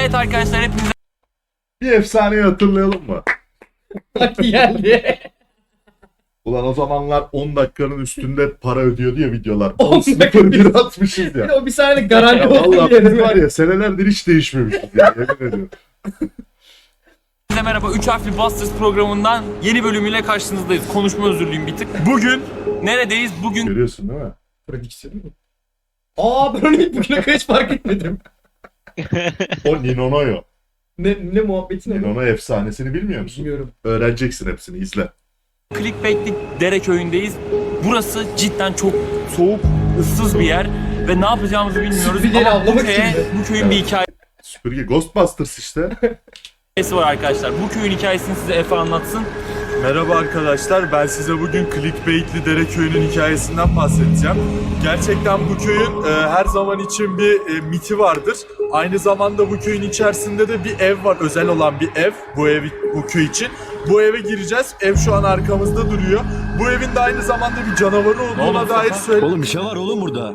Evet arkadaşlar hepinize Bir efsaneyi hatırlayalım mı? geldi. Ulan o zamanlar 10 dakikanın üstünde para ödüyordu ya videolar. 10 10 sıfır dakika. bir atmışız ya. o bir saniye garanti Ya oldu vallahi biz var ya senelerdir hiç değişmemişiz ya yemin ediyorum. merhaba 3 harfli Busters programından yeni bölümüyle karşınızdayız. Konuşma özürlüyüm bir tık. Bugün neredeyiz? Bugün Görüyorsun değil mi? Prodüksiyon mu? Aa ben onu bugüne kadar hiç fark etmedim. O Ninono'yo. Ne, ne muhabbeti ne? Ninono efsanesini bilmiyor musun? Bilmiyorum. Öğreneceksin hepsini izle. Clickbait'lik Dere köyündeyiz. Burası cidden çok soğuk, ıssız bir yer ve ne yapacağımızı bilmiyoruz. Sürprileri Ama bu, avlamak köye, bu köyün bir hikayesi Süpürge Ghostbusters işte. var arkadaşlar. Bu köyün hikayesini size Efe anlatsın. Merhaba arkadaşlar, ben size bugün Clickbaitli Dere Köyü'nün hikayesinden bahsedeceğim. Gerçekten bu köyün e, her zaman için bir e, miti vardır. Aynı zamanda bu köyün içerisinde de bir ev var, özel olan bir ev bu ev bu köy için. Bu eve gireceğiz. Ev şu an arkamızda duruyor. Bu evin de aynı zamanda bir canavarı olduğuna oldu dair söyle. Oğlum bir şey var oğlum burada.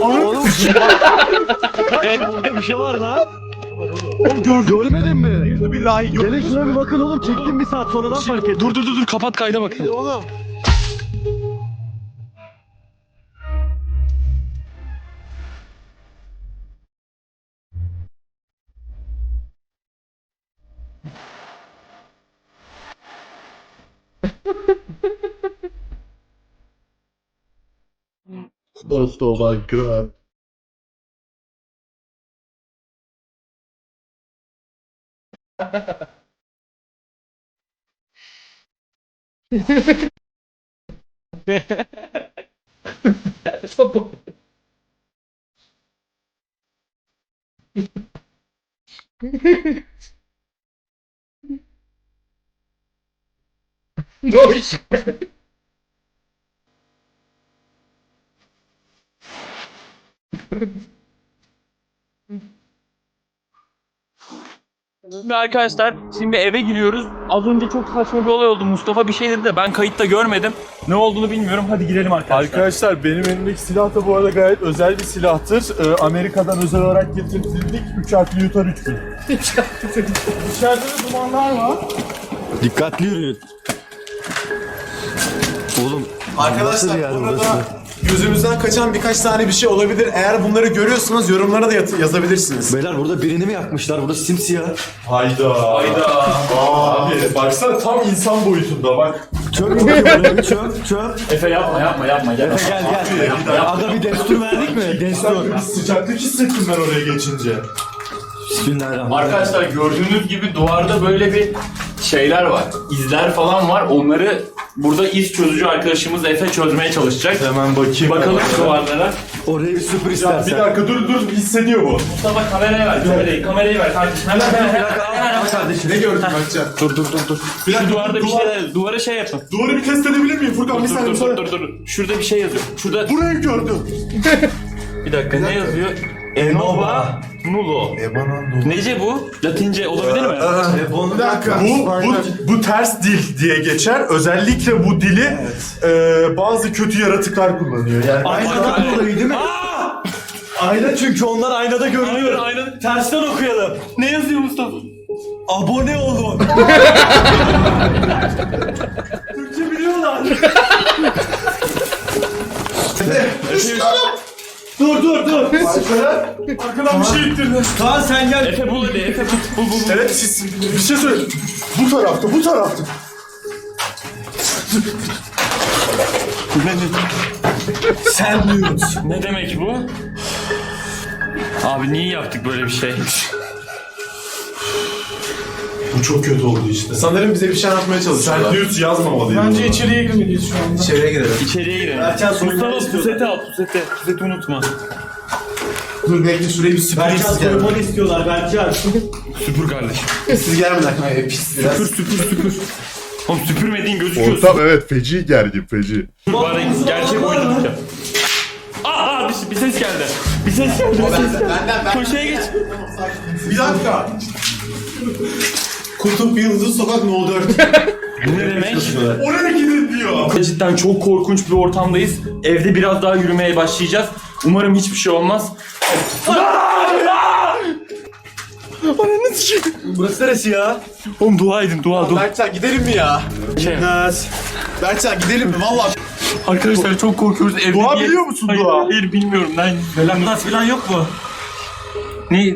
Oğlum bir şey var. bir şey var lan. Oğlum gör, görmedin mi? Billahi Gelin şuna bir bakın oğlum çektim bir saat sonradan fark ettim. Dur dur dur dur kapat kayda bak. Oğlum. Dost Essa porra. Dois. Şimdi arkadaşlar şimdi eve giriyoruz. Az önce çok saçma bir olay oldu. Mustafa bir şey dedi de ben kayıtta görmedim. Ne olduğunu bilmiyorum. Hadi girelim arkadaşlar. Arkadaşlar benim elimdeki silah da bu arada gayet özel bir silahtır. Ee, Amerika'dan özel olarak getirtildik. 3 harfli yutar 3 gün. İçeride de dumanlar var. Dikkatli yürüyün. Oğlum Arkadaşlar burada? Gözümüzden kaçan birkaç tane bir şey olabilir. Eğer bunları görüyorsanız yorumlara da yat- yazabilirsiniz. Beyler burada birini mi yakmışlar? Burası simsiyah. Hayda. Hayda. Abi baksana tam insan boyutunda bak. Çöp çöp çöp. Efe yapma yapma yapma. yapma. Gel gel. Aga bir destur verdik mi? Destur. Bir sıcaklık hissettim ben oraya geçince. Bismillahirrahmanirrahim. Arkadaşlar gördüğünüz gibi duvarda böyle bir şeyler var. İzler falan var. Onları burada iz çözücü arkadaşımız Efe çözmeye çalışacak. Hemen bakayım. Bakalım duvarlara. Oraya bir süpür Ya bir istersen. dakika dur dur hissediyor bu. Mustafa kameraya ver. Kamerayı, kamerayı ver kardeşim. Hemen hemen hemen. hemen. kardeşim. Ne gördün bakacağım. Dur dur dur dur. Şu duvarda bir şey, duvara şey yapın. Duvarı bir test edebilir miyim Furkan? Bir Dur saniye dur dur dur dur. Şurada bir şey yazıyor. Şurada Burayı gördüm. bir dakika ne yazıyor? Enova Nulo. Nece bu? Latince olabilir mi? Bir dakika. Bu, bu, bu ters dil diye geçer. Özellikle bu dili e, bazı kötü yaratıklar kullanıyor. Yani Aynadan dolayı değil mi? Ayna çünkü onlar aynada görünüyor. Hayır, ayna- Tersten okuyalım. Ne yazıyor Mustafa? Abone olun. Türkçe biliyorlar. Dur dur dur. arkadan bir şey ittirdi. Kaan sen gel. Efe bul hadi Efe bul bul bul. Evet siz bir şey söyle. Bu tarafta, bu tarafta. Sen duyuyorsun. Ne demek bu? Abi niye yaptık böyle bir şey? Bu çok kötü oldu işte. Sanırım bize bir şey anlatmaya Sen çalışıyorlar. düz yazmamalıydın. Bence İçeriye girmeliyiz şu anda. İçeriye girelim. İçeriye girelim. Soyunma Mustafa puseti al puseti. Puseti unutma. Dur bekle şurayı bir siz gelmeden. soyunma istiyorlar Berçan. Süpür kardeşim. Siz gelmeden. Ay, pis biraz. Süpür süpür süpür. Oğlum süpürmediğin gözüküyorsun. Ortam evet feci gergin feci. Bari gerçek oynadık ya. Aa bir, bir ses geldi. Bir ses geldi. Bir ses geldi. Benden ben. Köşeye geç. Bir dakika. Kutup Yıldız Sokak No 4. Ne demek? Oraya gidin diyor. Cidden çok korkunç bir ortamdayız. Evde biraz daha yürümeye başlayacağız. Umarım hiçbir şey olmaz. Burası neresi ya? Oğlum dua edin dua dua. Berkcan gidelim mi ya? Şey, Berkcan gidelim mi? Valla arkadaşlar çok korkuyoruz. Evde Dua biliyor musun hayır, dua? Hayır bilmiyorum lan. Nas falan yok mu? Ne?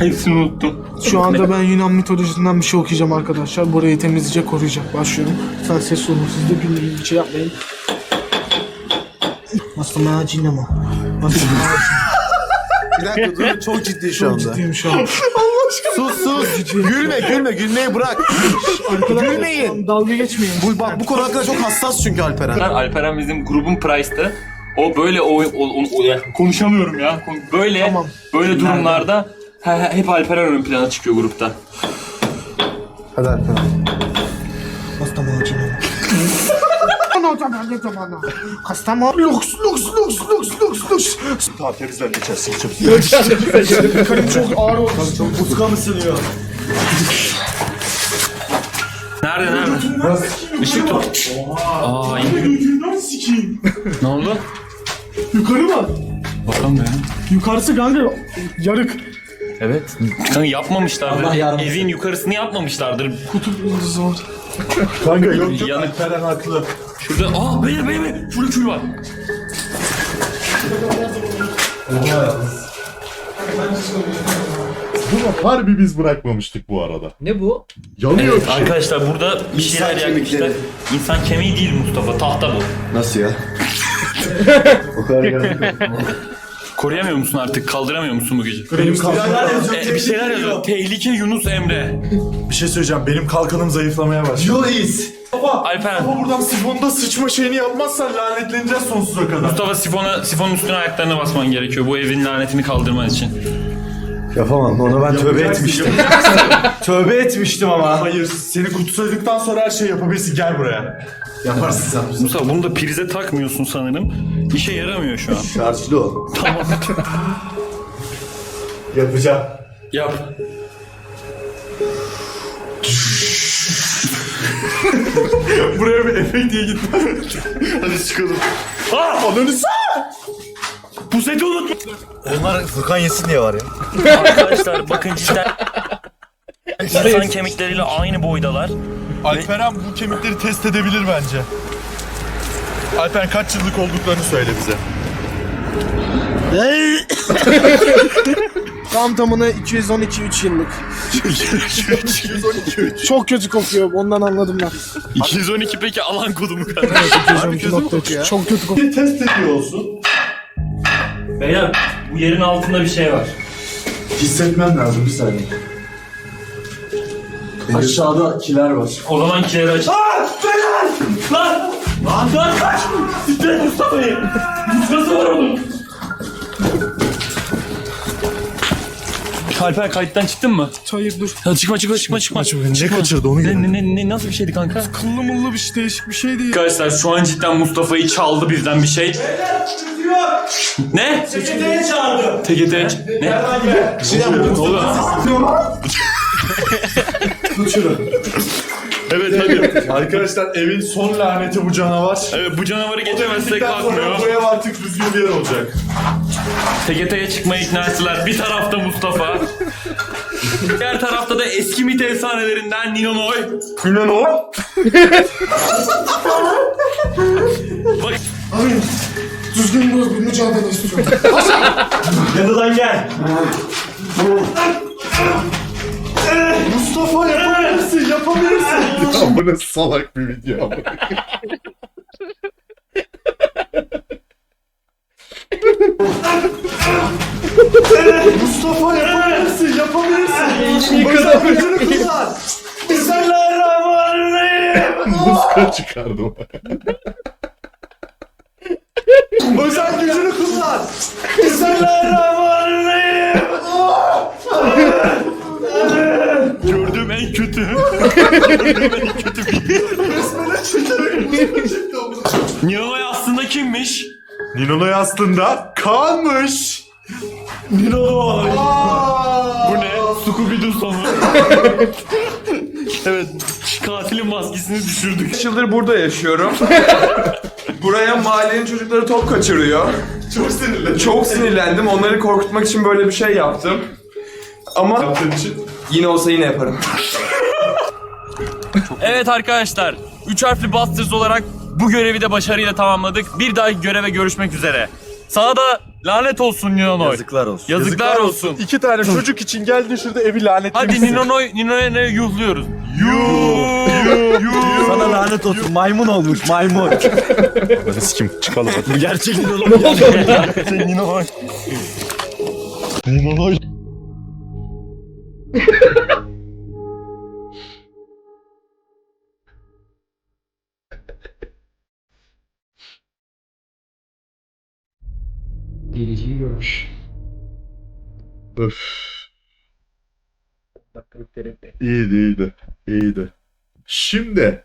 Hepsini unuttum. Şu anda ben Yunan mitolojisinden bir şey okuyacağım arkadaşlar. Burayı temizleyecek, koruyacak. Başlıyorum. Sen ses olun. Siz de bilmeyin. Bir şey yapmayın. Nasıl macine mi? Nasıl bir dakika dur çok ciddi şu anda. ciddiyim şu an. Sus sus. Gülme gülme gülmeyi bırak. Gülmeyin. Dalga geçmeyin. Bu, bak bu konu hakkında çok hassas çünkü Alperen. Alperen bizim grubun Price'tı. O böyle o, o, o- o- konuşamıyorum ya. Böyle Tamam. böyle durumlarda he- he- hep Alperen ön plana çıkıyor grupta. Hadi Alperen. Tamam ne zaman Hasta mı? Lux lux lux lux lux lux. Tamam temizler geçersin. Çok ağır oldu. Uska mı sınıyor? Nerede nerede? Işık tut. Aa iyi. Ne oldu? Yukarı mı? Bakalım be. Yukarısı kanka yarık. Evet. Kanka yapmamışlardır. Allah yardım Evin yukarısını yapmamışlardır. Kutup yıldızı var. Kanka yok yok Yanık. Alperen haklı. Şurada aa beyler beyler beyler. Şurada kül var. Harbi biz bırakmamıştık bu arada. Ne bu? Yanıyor Evet, ki. arkadaşlar burada bir şeyler yakmışlar. kemikleri. İnsan kemiği değil Mustafa. Tahta bu. Nasıl ya? o kadar geldi. Koruyamıyor musun artık? Kaldıramıyor musun bu gece? Benim kalkanım... E, bir şeyler yazıyor. Tehlike Yunus Emre. Bir şey söyleyeceğim. Benim kalkanım zayıflamaya başladı. Yois. Baba, Alperen. baba buradan sifonda sıçma şeyini yapmazsan lanetleneceğiz sonsuza kadar. Mustafa sifona, sifonun üstüne ayaklarına basman gerekiyor bu evin lanetini kaldırman için. Yapamam onu ben tövbe etmiştim. tövbe etmiştim ama. Hayır, seni kutsaladıktan sonra her şey yapabilirsin. Gel buraya. Yaparsın sen. Mustafa bunu da prize takmıyorsun sanırım. İşe yaramıyor şu an. Şarjlı ol. Tamam. Yapacağım. Yap. Buraya bir efekt diye gitmem. Hadi çıkalım. Aa! Ananı Bu seti unutma. Onlar Furkan yesin diye var ya. Arkadaşlar bakın cidden insan kemikleriyle aynı boydalar. Alperen bu kemikleri test edebilir bence. Alperen kaç yıllık olduklarını söyle bize. Tam tamına 212 3 yıllık. Çok kötü kokuyor. Ondan anladım ben. 212 peki alan kodu mu kadar? 212.3. Çok kötü kokuyor. Bir test ediyor olsun. Beyler bu yerin altında bir şey var. Hissetmen lazım bir saniye. Aşağıda kiler var. O zaman kileri aç. Aa! Beyler! Lan! Lan! Lan kaç! Siktir Mustafa'yı! Muskası var onun! Alper kayıttan çıktın mı? Hayır dur. Ya çıkma çıkma çıkma çıkma. Ne kaçırdı onu Ne, ne, ne, ne, nasıl bir şeydi kanka? Kıllı mıllı bir şey değişik bir şey değil. Arkadaşlar şu an cidden Mustafa'yı çaldı bizden bir şey. Ne? TKT'ye çağırdı. TGT. Ne? Ne oluyor? Evet hadi. Arkadaşlar evin son laneti bu canavar. Evet bu canavarı getirmezsek Gittikten sonra kalkmıyor. bu ev artık düzgün bir yer olacak. TGT'ye çıkmayı ikna ettiler. Bir tarafta Mustafa. Diğer tarafta da eski mit efsanelerinden Ninonoy. Ninonoy? Bak Düzgün dur bir mücadele istiyorum. Yanından gel. Mustafa yapabilirsin, yapabilirsin. Ya bu ne salak bir video ama. Mustafa yapabilirsin, yapabilirsin. Özel gücünü kullan. Bismillahirrahmanirrahim. Muska çıkardım. Özel gücünü kullan. Bismillahirrahmanirrahim. En kötü. Ninonoy aslında kimmiş? Ninonoy aslında Kaan'mış. Ninonoy. Bu ne? Scooby-Doo sonu. evet, katilin maskesini düşürdük. 5 yıldır burada yaşıyorum. Buraya mahallenin çocukları top kaçırıyor. Çok sinirli. Çok sinirlendim. Onları korkutmak için böyle bir şey yaptım. Ama Yaptığın için yine olsa yine yaparım. Evet arkadaşlar. 3 harfli Busters olarak bu görevi de başarıyla tamamladık. Bir dahaki göreve görüşmek üzere. Sana da lanet olsun Ninonoy. Yazıklar olsun. Yazıklar olsun. İki tane çocuk için geldin şurada evi lanetlemişsin. Hadi Ninonoy, Ninonoy'a yuhluyoruz. Sana lanet olsun. Maymun olmuş maymun. sikim çıkalım. Bu gerçek Ninonoy. Görmüş. Öf. İyiydi iyiydi. İyiydi. Şimdi